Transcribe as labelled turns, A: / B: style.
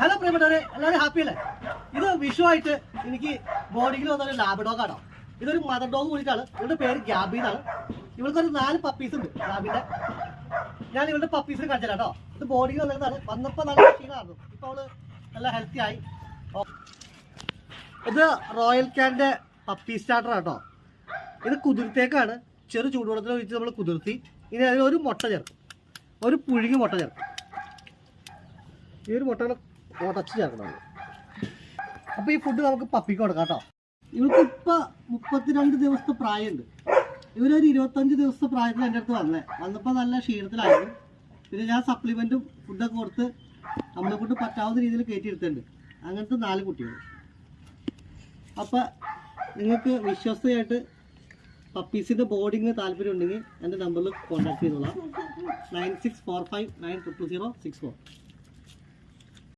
A: Hello പ്രിയപ്പെട്ടവരെ എല്ലാവരും happy അല്ലേ? ഇത് വിഷു ആയിട്ട് എനിക്ക് ബോഡിയിൽ വന്നൊരു ലാബ് ഡോഗ് ആണോ. ഇതൊരു മദർ ഡോഗ് കൂടിയിട്ടാണ് ഇവരുടെ പേര് ഗ്യാബി എന്നാണ്. ഇവൾക്കൊരു നാല് പപ്പീസ് ഉണ്ട് ഗ്യാബിന്റെ ഞാൻ ഇവളുടെ പപ്പീസിന് കാണിച്ചു കേട്ടോ. ഇത് ബോഡിയിൽ വന്നതാണ് വന്നപ്പോൾ നല്ല ക്ഷീണമായിരുന്നു ഇപ്പോൾ അവൾ നല്ല ഹെൽത്തി ആയി. ഇത് റോയൽ ക്യാന്റെ പപ്പി സ്റ്റാർട്ടർ കേട്ടോ. ഇത് കുതിർത്തേക്കാണ് ചെറു ചൂടുവെള്ളത്തിൽ ഒഴിച്ച് നമ്മൾ കുതിർത്തി. ഇനി അതിൽ ഒരു മുട്ട ചേർക്കും. ഒരു പുഴുങ്ങി മുട്ട ചേർക്കും. ഈ ഒരു മുട്ട ഉടച്ച് ചേർക്കണം. അപ്പൊ ഈ ഫുഡ് നമുക്ക് പപ്പിക്ക് കൊടുക്കാം കേട്ടോ. ഇവർക്ക് ഇപ്പൊ മുപ്പത്തിരണ്ട് ദിവസത്തെ പ്രായമുണ്ട്. ഇവരൊരു ഇരുപത്തഞ്ച് ദിവസത്തെ പ്രായത്തിൽ എന്റെ അടുത്ത് വന്നേ. വന്നപ്പോൾ നല്ല ക്ഷീണത്തിലായിരുന്നു. പിന്നെ ഞാൻ സപ്ലിമെന്റും ഫുഡൊക്കെ കൊടുത്ത് നമ്മളെ കൊണ്ട് പറ്റാവുന്ന രീതിയിൽ കയറ്റിയെടുത്തിട്ടുണ്ട് അങ്ങനത്തെ നാല് കുട്ടികൾ. അപ്പൊ നിങ്ങൾക്ക് വിശ്വസ്തയായിട്ട് പപ്പീസിന്റെ ബോർഡിങ് താല്പര്യം ഉണ്ടെങ്കിൽ എന്റെ നമ്പറിൽ കോൺടാക്ട് ചെയ്തോളാം. Nine six four five nine triple zero six four